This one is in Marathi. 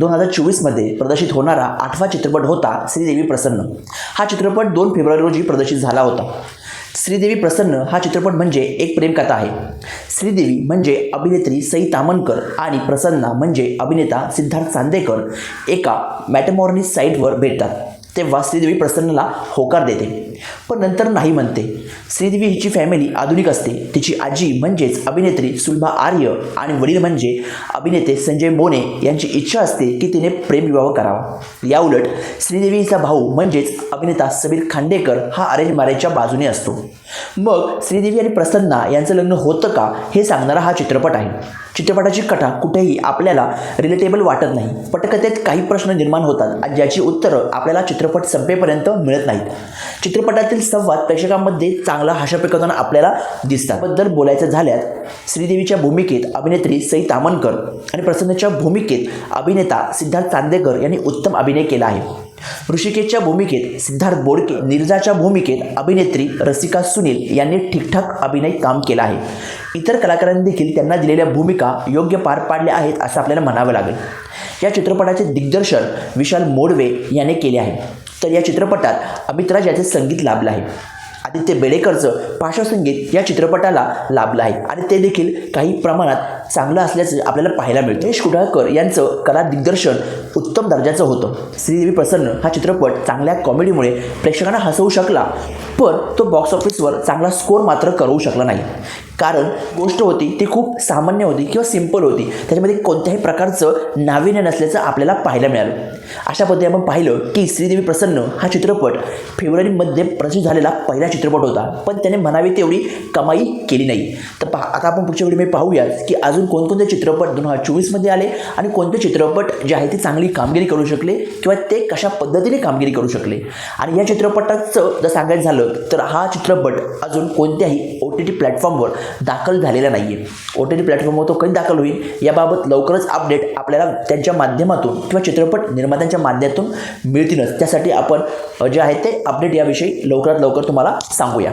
दोन हजार चोवीसमध्ये प्रदर्शित होणारा आठवा चित्रपट होता श्रीदेवी प्रसन्न. हा चित्रपट दोन फेब्रुवारी रोजी प्रदर्शित झाला होता. श्रीदेवी प्रसन्न हा चित्रपट म्हणजे एक प्रेमकथा आहे. श्रीदेवी म्हणजे अभिनेत्री सई तामणकर आणि प्रसन्ना म्हणजे अभिनेता सिद्धार्थ चांदेकर एका मॅटमॉर्निस साईटवर भेटतात. तेव्हा श्रीदेवी प्रसन्नला होकार देते. पण नंतर नाही म्हणते. श्रीदेवी हिची फॅमिली आधुनिक असते. तिची आजी म्हणजेच अभिनेत्री सुलभा आर्य आणि वडील म्हणजे अभिनेते संजय मोने यांची इच्छा असते की तिने प्रेमविवाह करावा. याउलट श्रीदेवी हिचा भाऊ म्हणजेच अभिनेता समीर खांडेकर हा अरेंज मॅरेजच्या बाजूने असतो. मग श्रीदेवी आणि प्रसन्ना यांचं लग्न होतं का हे सांगणारा हा चित्रपट आहे. चित्रपटाची कथा कुठेही आपल्याला रिलेटेबल वाटत नाही. पटकथेत काही प्रश्न निर्माण होतात आणि ज्याची उत्तरं आपल्याला चित्रपट संपेपर्यंत मिळत नाहीत. चित्रपटातील संवाद प्रेक्षकांमध्ये चांगला हास्यप्रकरण आपल्याला दिसतात. बद्दल बोलायचं झाल्यास श्रीदेवीच्या भूमिकेत अभिनेत्री सई तामणकर आणि प्रसन्नच्या भूमिकेत अभिनेता सिद्धार्थ चांदेकर यांनी उत्तम अभिनय केला आहे. ऋषिकेशच्या भूमिकेत सिद्धार्थ बोडके निर्जाच्या भूमिकेत अभिनेत्री रसिका सुनील यांनी ठीकठाक अभिनय काम केलं आहे. इतर कलाकारांनी देखील त्यांना दिलेल्या भूमिका योग्य पार पाडल्या आहेत असं आपल्याला म्हणावं लागेल. या चित्रपटाचे दिग्दर्शन विशाल मोडवे याने केले आहे. तर या चित्रपटात अमितराज याचे संगीत लाभलं आहे. आदित्य बेडेकरचं पार्श्वसंगीत या चित्रपटाला लाभलं आहे. आणि ते देखील काही प्रमाणात चांगलं असल्याचं आपल्याला पाहायला मिळतं. यश कुडाळकर यांचं कला दिग्दर्शन उत्तम दर्जाचं होतं. श्रीदेवी प्रसन्न हा चित्रपट चांगल्या कॉमेडीमुळे प्रेक्षकांना हसवू शकला पण तो बॉक्स ऑफिसवर चांगला स्कोर मात्र करू शकला नाही. कारण गोष्ट होती ती खूप सामान्य होती किंवा सिंपल होती. त्याच्यामध्ये कोणत्याही प्रकारचं नाविन्य नसल्याचं आपल्याला पाहायला मिळालं. अशा पद्धतीने आपण पाहिलं की श्रीदेवी प्रसन्न हा चित्रपट फेब्रुवारीमध्ये प्रसिद्ध झालेला पहिला चित्रपट होता. पण त्याने म्हणावी तेवढी कमाई केली नाही. तर पहा आता आपण पुढच्या मी पाहूयात की अजून कोणकोणते चित्रपट दोन हजार चोवीसमध्ये आले आणि कोणते चित्रपट जे आहे ते चांगली कामगिरी करू शकले किंवा ते कशा पद्धतीने कामगिरी करू शकले. आणि या चित्रपटाचं जर सांगायचं झालं तर हा चित्रपट अजून कोणत्याही ओ टी टी प्लॅटफॉर्मवर दाखल झालेला नाही आहे ओ टी टी प्लॅटफॉर्मवर तो कधी दाखल होईल? याबाबत लवकरच अपडेट आपल्याला त्यांच्या माध्यमातून किंवा चित्रपट निर्मात्यांच्या माध्यमातून मिळतीलच. त्यासाठी आपण जे आहे ते अपडेट याविषयी लवकरात लवकर तुम्हाला सांगूया.